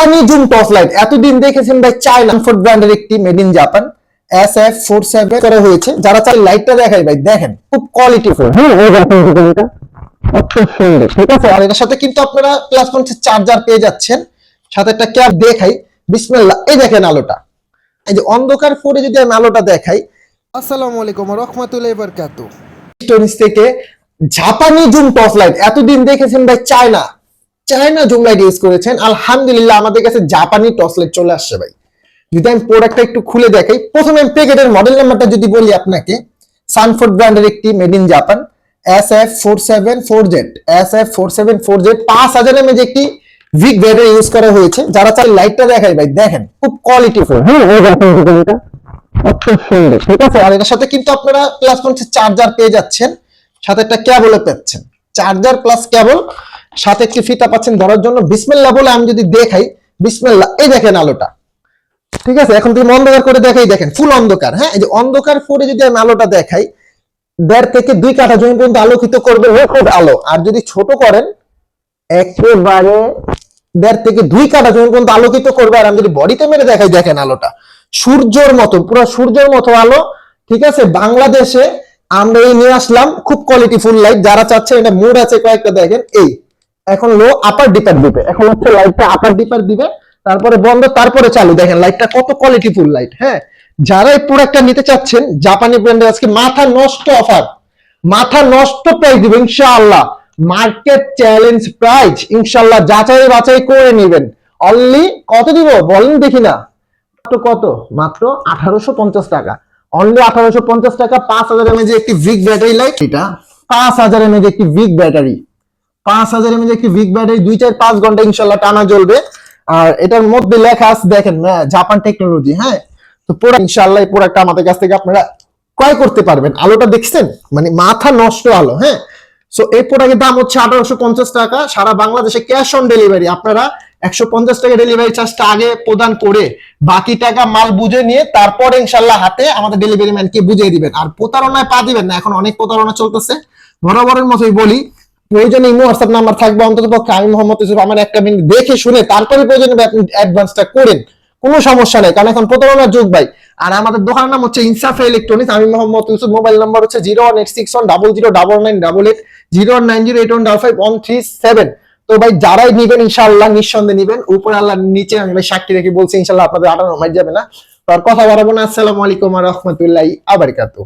জাপানি zoom torch light. এতদিন দেখেছেন ভাই চায়না ফুড ব্র্যান্ডের একটি made in Japan S F four seven করা হয়েছে। যারা চাই লাইটটা দেখাই ভাই দেখেন খুব কোয়ালিটি ফুল হ্যাঁ এই এটা কত সুন্দর ঠিক আছে? আর এটার সাথে কিন্তু আপনারা প্লাস পয়েন্ট চার্জার পেয়ে যাচ্ছেন। সাথে একটা ক্যাপ দেখাই। বিসমিল্লাহ এই দেখেন আলোটা। এই যে অন্ধকার ফোরে যদি আমি আলোটা দেখাই। আসসালামু আলাইকুম রহমতুল্লাহ বরকাত স্টোরিজ থেকে জাপানি জুম টর্চ লাইট। এতদিন দেখেছেন ভাই China. China zoom light use করেছেন। আলহামদুলিল্লাহ আমাদের কাছে জাপানি টর্চ লাইট চলে আসছে ভাই। যদি আমি প্রোডাক্টটা একটু খুলে দেখাই প্রথমে আমি প্যাকেটের মডেল নাম্বারটা যদি বলি আপনাকে সানফোর্ড ব্র্যান্ডের একটি made in Japan S F four seven four Z S F four seven four Z পাঁচ হাজার এমএজ একটি উইক ব্যাটারি ইউজ করা হয়েছে। যারা চাই লাইটটা দেখাই ভাই দেখেন খুব কোয়ালিটি ফুল হ্যাঁ সুন্দর ঠিক আছে? আর এটার সাথে কিন্তু আপনারা প্লাস পয়েন্ট চার্জার পেয়ে যাচ্ছেন সাথে একটা কেবলও পাচ্ছেন চার্জার প্লাস কেবল সাথে একটি ফিতা পাচ্ছেন ধরার জন্য। বিসমিল্লাহ বলে আমি যদি দেখাই, বিসমিল্লাহ, এই দেখেন আলোটা। ঠিক আছে? এখন তুমি অন্ধকার করে দেখাই, দেখেন ফুল অন্ধকার হ্যাঁ? এই যে অন্ধকার করে যদি আমি আলোটা দেখাই, দেড় থেকে দুই কাঠা জমি পর্যন্ত আলোকিত করবে রেকর্ড আলো। আর যদি ছোট করেন, একেবারে দেড় থেকে দুই কাঠা জমি পর্যন্ত আলোকিত করবে। আর আমি যদি বডিতে মেরে দেখাই, দেখেন আলোটা। সূর্যর মতো, পুরো সূর্যের মতো আলো, ঠিক আছে? বাংলাদেশে আমরা এই নিয়ে আসলাম, খুব কোয়ালিটি ফুল লাইট যারা চাচ্ছে এটা মুড আছে কয়েকটা, দেখেন, এই। এখন লো আপার ডিপার দিবে এখন হচ্ছে লাইটটা আপার ডিপার দিবে তারপরে বন্ধ, তারপরে চালু। দেখেন লাইটটা কত কোয়ালিটি ফুল লাইট হ্যাঁ? যারা এই প্রোডাক্টটা নিতে চাচ্ছেন জাপানি ব্র্যান্ডের আজকে মাথা নষ্ট অফার মাথা নষ্ট প্রাইস দিব ইনশাআল্লাহ। মার্কেট চ্যালেঞ্জ প্রাইস ইনশাআল্লাহ। যাচাই বাছাই করে নেবেন। অনলি কত দিব? বলেন দেখি না। কত? মাত্র আঠারোশো পঞ্চাশ টাকা। অনলি আঠারোশো পঞ্চাশ টাকা, পাঁচ হাজার এমএজ একটি ভিক ব্যাটারি লাইট এটা পাঁচ হাজার এমএজ একটি ভিক ব্যাটারি পাঁচ হাজার এমএজ একটি ভিক ব্যাটারি দুই চার পাঁচ ঘণ্টা ইনশাল্লাহ টানা জ্বলবে। আর এটার মধ্যে লেখা আছে, দেখেন জাপান টেকনোলজি হ্যাঁ? তো পুরো ইনশাল্লাহ এই প্রোডাক্টটা আমাদের কাছ থেকে আপনারা ক্রয় করতে পারবেন। আলোটা দেখছেন? মানে মাথা নষ্ট আলো হ্যাঁ? সো এই প্রোডাক্টের দাম হচ্ছে আঠারোশো পঞ্চাশ টাকা। সারা বাংলাদেশে ক্যাশ অন ডেলিভারি আপনারা একশো পঞ্চাশ টাকা ডেলিভারি চার্জটা আগে প্রদান করে বাকি টাকা মাল বুঝে নিয়ে তারপরে ইনশাল্লাহ হাতে আমাদের ডেলিভারি ম্যানকে বুঝিয়ে দিবেন। আর প্রতারণায় পা দিবেন না। এখন অনেক প্রতারণা চলতেছে। বরাবরের মতোই বলি প্রয়োজনে ইমো হোয়াটসঅ্যাপ নাম্বার থাকবে, অন্তত পক্ষে আমি মোহাম্মদ ইউসুফ আমার একটা মিনিট দেখে শুনে তারপরে প্রয়োজনে আপনি অ্যাডভান্সটা করেন। কোনো সমস্যা নেই, কারণ এখন প্রতারণার যুগ ভাই। আর আমাদের দোকানের নাম হচ্ছে ইনসাফে ইলেকট্রনিক্স আমি মোহাম্মদ ইউসুফ, মোবাইল নাম্বার হচ্ছে zero one eight six one double zero double nine double eight zero one nine zero eight one double five one three seven তো ভাই, যারাই নিবেন ইনশাআল্লাহ, নিঃসন্দেহে নিবেন। উপরে আল্লাহ, নিচে আমি ভাই সাক্ষী রেখে বলছি, ইনশাআল্লাহ আপনাদের আটানো মাইট যাবে না। তো আর কথা বাড়াবো না। আসসালামু আলাইকুম রহমতুল্লাহ আবারকাতু